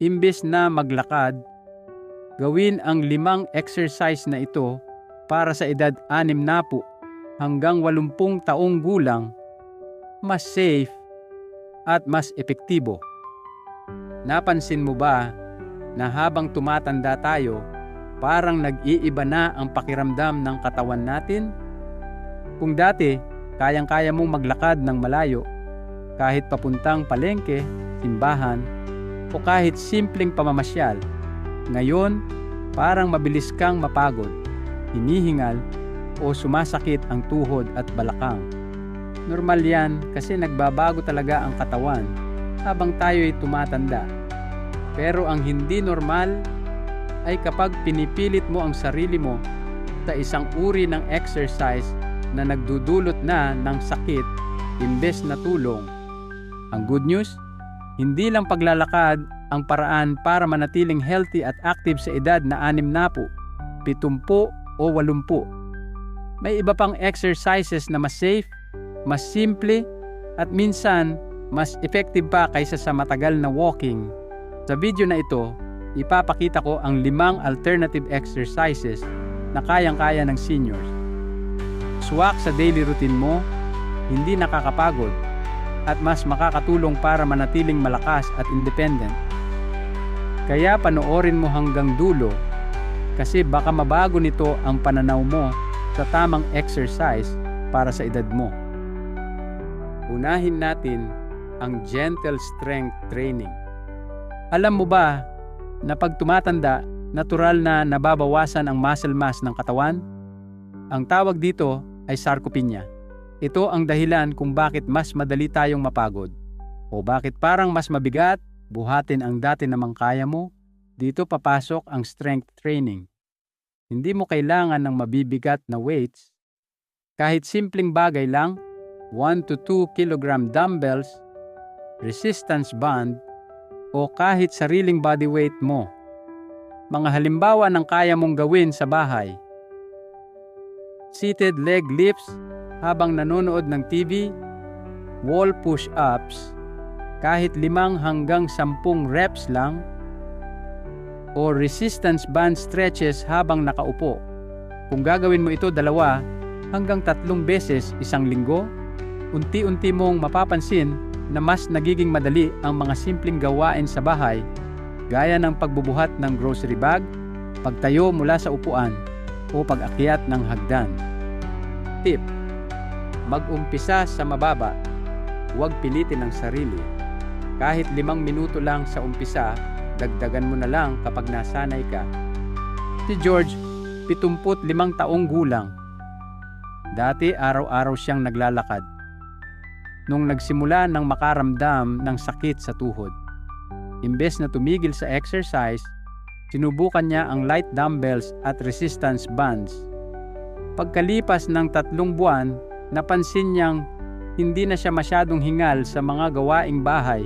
Imbes na maglakad, gawin ang limang exercise na ito para sa edad anim na po hanggang 80 taong gulang, mas safe at mas epektibo. Napansin mo ba na habang tumatanda tayo, parang nag-iiba na ang pakiramdam ng katawan natin? Kung dati, kayang-kaya mong maglakad ng malayo, kahit papuntang palengke, simbahan, o kahit simpleng pamamasyal, ngayon, parang mabilis kang mapagod, hinihingal, o sumasakit ang tuhod at balakang. Normal yan kasi nagbabago talaga ang katawan habang tayo'y tumatanda. Pero ang hindi normal ay kapag pinipilit mo ang sarili mo sa isang uri ng exercise na nagdudulot na ng sakit imbes na tulong. Ang good news, hindi lang paglalakad ang paraan para manatiling healthy at active sa edad na anim na po, pitumpo o walumpu. May iba pang exercises na mas safe, mas simple, at minsan mas effective pa kaysa sa matagal na walking. Sa video na ito, ipapakita ko ang limang alternative exercises na kayang-kaya ng seniors. Swak sa daily routine mo, hindi nakakapagod, at mas makakatulong para manatiling malakas at independent. Kaya panoorin mo hanggang dulo kasi baka mabago nito ang pananaw mo sa tamang exercise para sa edad mo. Unahin natin ang gentle strength training. Alam mo ba na pag tumatanda, natural na nababawasan ang muscle mass ng katawan? Ang tawag dito ay sarcopenia. Ito ang dahilan kung bakit mas madali tayong mapagod o bakit parang mas mabigat buhatin ang dati namang kaya mo. Dito papasok ang strength training. Hindi mo kailangan ng mabibigat na weights. Kahit simpleng bagay lang, 1 to 2 kg dumbbells, resistance band, o kahit sariling body weight mo. Mga halimbawa ng kaya mong gawin sa bahay. Seated leg lifts habang nanonood ng TV, wall push-ups, kahit limang hanggang sampung reps lang, o resistance band stretches habang nakaupo. Kung gagawin mo ito dalawa hanggang tatlong beses isang linggo, unti-unti mong mapapansin na mas nagiging madali ang mga simpleng gawain sa bahay gaya ng pagbubuhat ng grocery bag, pagtayo mula sa upuan, o pag-akyat ng hagdan. Tip: Mag-umpisa sa mababa. Huwag pilitin ang sarili. Kahit limang minuto lang sa umpisa, dagdagan mo na lang kapag nasanay ka. Si George, 75 taong gulang. Dati araw-araw siyang naglalakad. Nung nagsimula ng makaramdam ng sakit sa tuhod. Imbes na tumigil sa exercise, sinubukan niya ang light dumbbells at resistance bands. Pagkalipas ng tatlong buwan, napansin niyang hindi na siya masyadong hingal sa mga gawaing bahay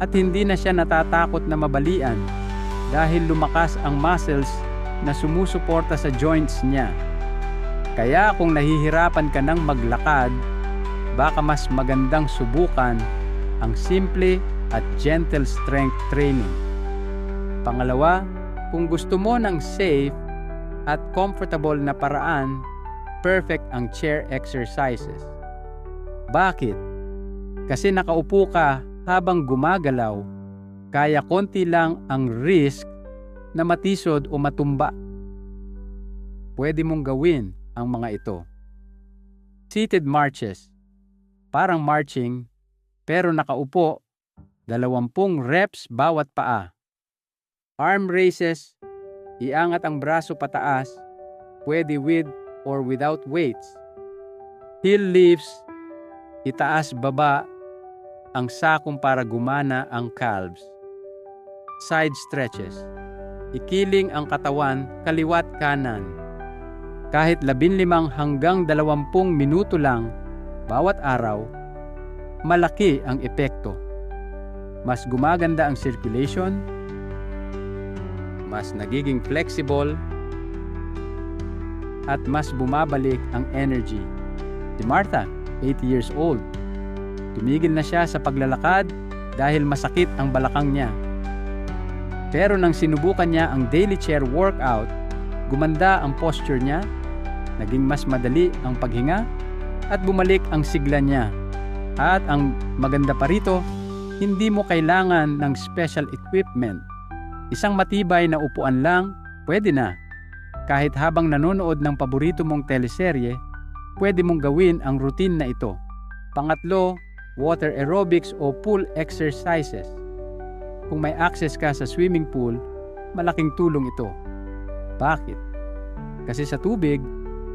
at hindi na siya natatakot na mabalian dahil lumakas ang muscles na sumusuporta sa joints niya. Kaya kung nahihirapan ka ng maglakad, baka mas magandang subukan ang simple at gentle strength training. Pangalawa, kung gusto mo ng safe at comfortable na paraan, perfect ang chair exercises. Bakit? Kasi nakaupo ka habang gumagalaw, kaya konti lang ang risk na matisod o matumba. Pwede mong gawin ang mga ito. Seated marches. Parang marching, pero nakaupo, dalawampung reps bawat paa. Arm raises, iangat ang braso pataas, pwede with or without weights. Heel lifts, itaas baba ang sakong para gumana ang calves. Side stretches. Ikiling ang katawan kaliwat kanan. Kahit 15 hanggang 20 minuto lang bawat araw, malaki ang epekto. Mas gumaganda ang circulation, mas nagiging flexible, at mas bumabalik ang energy. Si Martha, 80 years old, Tumigil na siya sa paglalakad dahil masakit ang balakang niya. Pero nang sinubukan niya ang daily chair workout, gumanda ang posture niya, naging mas madali ang paghinga, at bumalik ang sigla niya. At ang maganda pa rito, hindi mo kailangan ng special equipment. Isang matibay na upuan lang, pwede na. Kahit habang nanonood ng paborito mong teleserye, pwede mong gawin ang routine na ito. Pangatlo, water aerobics o pool exercises. Kung may access ka sa swimming pool, malaking tulong ito. Bakit? Kasi sa tubig,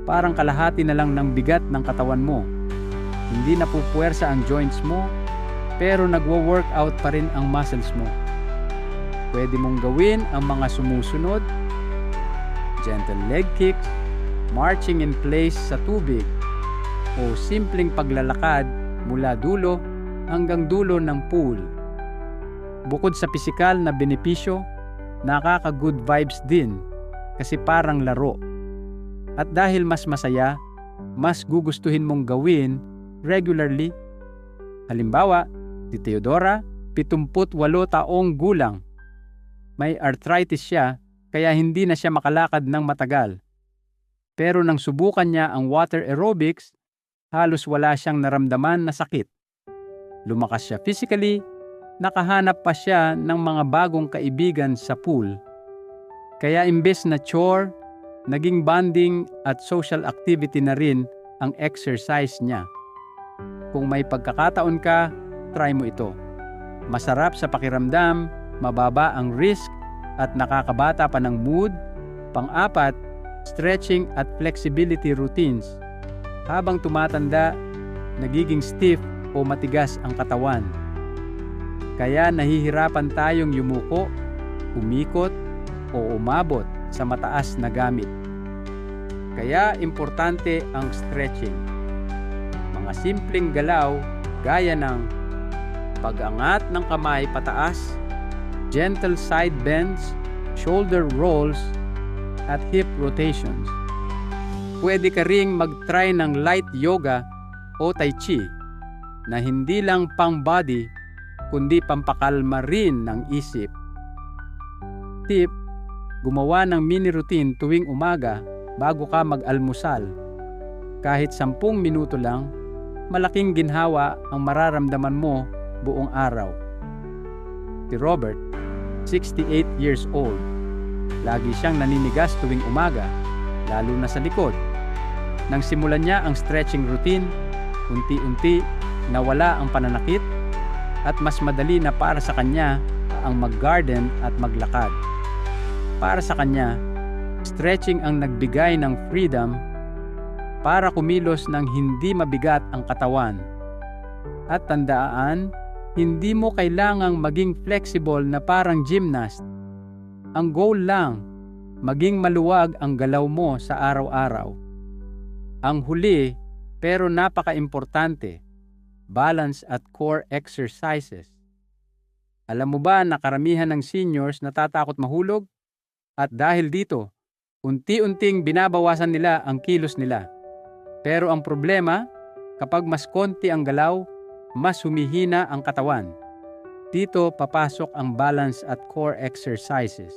parang kalahati na lang ng bigat ng katawan mo. Hindi na pupuwersa ang joints mo, pero nagwo-workout pa rin ang muscles mo. Pwede mong gawin ang mga sumusunod, gentle leg kicks, marching in place sa tubig, o simpleng paglalakad mula dulo hanggang dulo ng pool. Bukod sa pisikal na benepisyo, nakaka-good vibes din kasi parang laro. At dahil mas masaya, mas gugustuhin mong gawin regularly. Halimbawa, si Theodora, 78 taong gulang. May arthritis siya kaya hindi na siya makalakad ng matagal. Pero nang subukan niya ang water aerobics, halos wala siyang naramdaman na sakit. Lumakas siya physically, nakahanap pa siya ng mga bagong kaibigan sa pool. Kaya imbes na chore, naging bonding at social activity na rin ang exercise niya. Kung may pagkakataon ka, try mo ito. Masarap sa pakiramdam, mababa ang risk at nakakabata pa ng mood. Pang-apat, stretching at flexibility routines. Habang tumatanda, nagiging stiff o matigas ang katawan. Kaya nahihirapan tayong yumuko, umikot, o umabot sa mataas na gamit. Kaya importante ang stretching. Mga simpleng galaw gaya ng pag-angat ng kamay pataas, gentle side bends, shoulder rolls, at hip rotations. Pwede ka ring mag-try ng light yoga o tai chi na hindi lang pang body kundi pampakalma rin ng isip. Tip, gumawa ng mini routine tuwing umaga bago ka mag-almusal. Kahit sampung minuto lang, malaking ginhawa ang mararamdaman mo buong araw. Si Robert, 68 years old, lagi siyang naninigas tuwing umaga, lalo na sa likod. Nang simulan niya ang stretching routine, unti-unti nawala ang pananakit at mas madali na para sa kanya ang mag-garden at maglakad. Para sa kanya, stretching ang nagbigay ng freedom para kumilos ng hindi mabigat ang katawan. At tandaan, hindi mo kailangang maging flexible na parang gymnast. Ang goal lang, maging maluwag ang galaw mo sa araw-araw. Ang huli, pero napaka-importante, balance at core exercises. Alam mo ba na karamihan ng seniors natatakot mahulog? At dahil dito, unti-unting binabawasan nila ang kilos nila. Pero ang problema, kapag mas konti ang galaw, mas humihina ang katawan. Dito papasok ang balance at core exercises.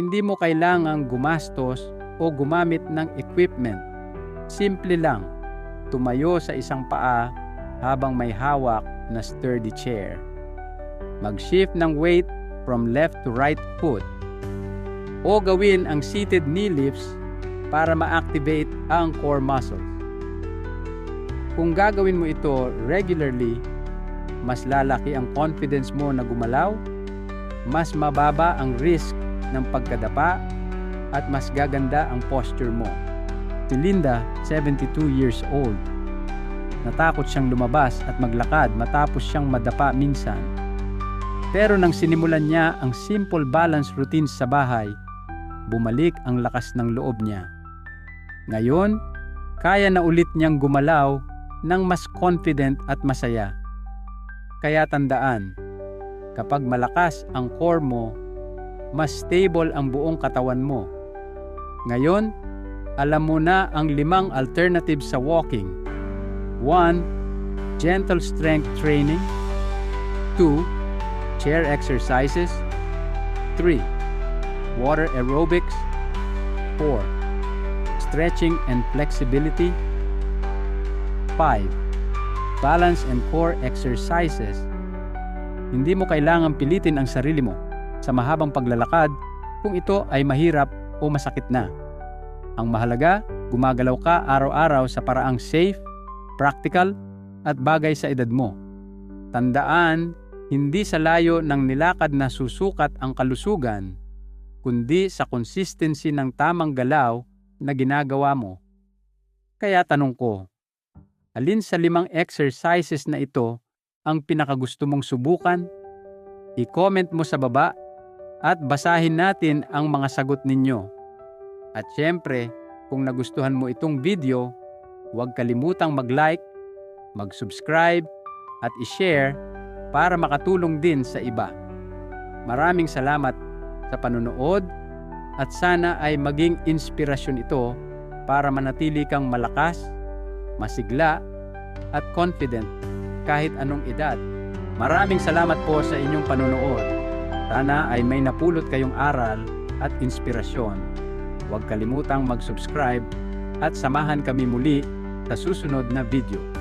Hindi mo kailangang gumastos o gumamit ng equipment Simple lang, tumayo sa isang paa habang may hawak na sturdy chair. Mag-shift ng weight from left to right foot. O gawin ang seated knee lifts para ma-activate ang core muscles. Kung gagawin mo ito regularly, mas lalaki ang confidence mo na gumalaw, mas mababa ang risk ng pagkadapa, at mas gaganda ang posture mo. Si Linda, 72 years old. Natakot siyang lumabas at maglakad matapos siyang madapa minsan. Pero nang sinimulan niya ang simple balance routines sa bahay, bumalik ang lakas ng loob niya. Ngayon, kaya na ulit niyang gumalaw ng mas confident at masaya. Kaya tandaan, kapag malakas ang core mo, mas stable ang buong katawan mo. Ngayon, alam mo na ang limang alternatives sa walking. 1. Gentle strength training. 2. Chair exercises. 3. Water aerobics 4. Stretching and flexibility 5. Balance and core exercises Hindi mo kailangang pilitin ang sarili mo sa mahabang paglalakad kung ito ay mahirap o masakit na. Ang mahalaga, gumagalaw ka araw-araw sa paraang safe, practical, at bagay sa edad mo. Tandaan, hindi sa layo ng nilakad na susukat ang kalusugan, kundi sa consistency ng tamang galaw na ginagawa mo. Kaya tanong ko, alin sa limang exercises na ito ang pinakagusto mong subukan? I-comment mo sa baba at basahin natin ang mga sagot ninyo. At syempre, kung nagustuhan mo itong video, huwag kalimutang mag-like, mag-subscribe, at i-share para makatulong din sa iba. Maraming salamat sa panonood at sana ay maging inspirasyon ito para manatili kang malakas, masigla, at confident kahit anong edad. Maraming salamat po sa inyong panonood. Sana ay may napulot kayong aral at inspirasyon. Huwag kalimutang mag-subscribe at samahan kami muli sa susunod na video.